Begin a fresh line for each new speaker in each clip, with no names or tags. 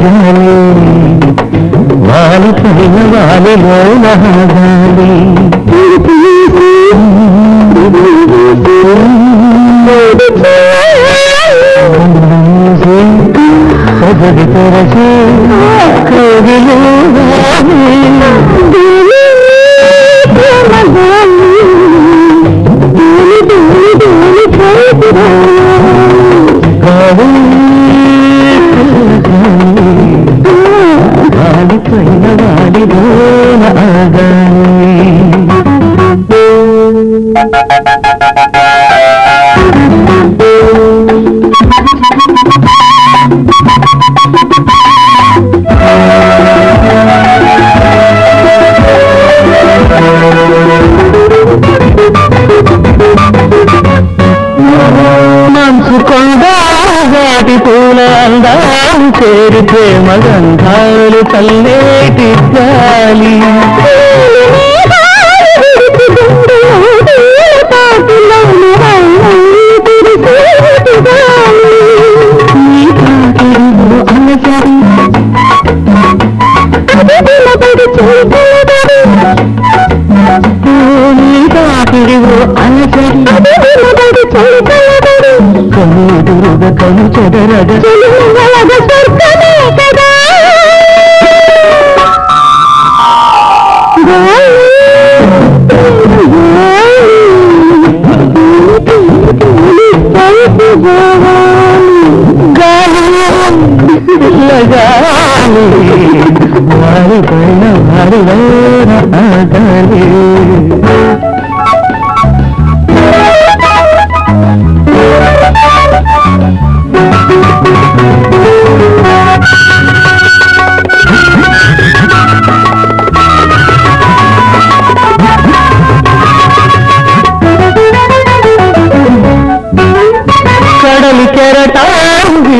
గాలి వాలి పైన వాలిలో గాలి తెరచి కవిలో వాడి పైన వాడిలో పూల అందాలు చేరి ప్రేమ గంధాలు చల్లేటి గాలి నీ కాకిరిలో అలసరి నీ కాకిరిలో గాలి వారి పైన వారి వేర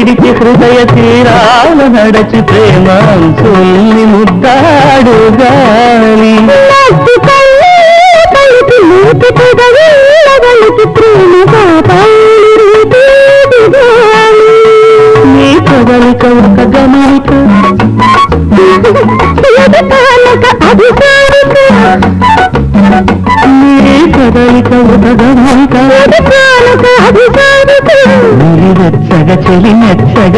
విడిచి హృదయ తీరాల నడచి ప్రేమ అంచుల్ని ముద్దాడు గాలి నీ కదలిక ఒక గమనిక. నీ కదలిక ఒక గమనిక. నీ చెలి మెచ్చగ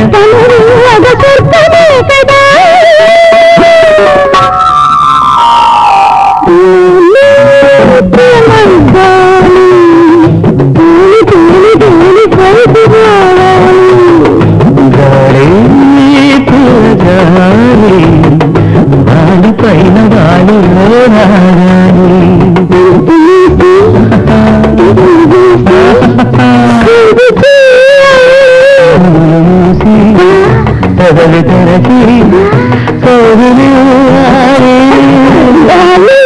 తెరచి కౌగులి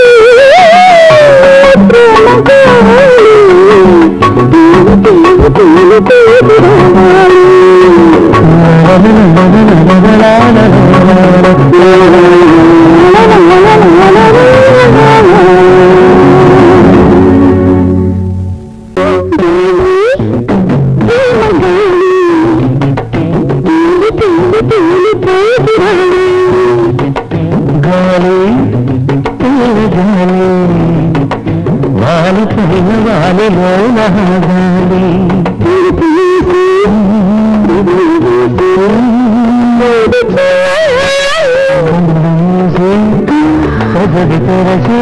పైన వాలిలో గాలి తెరచి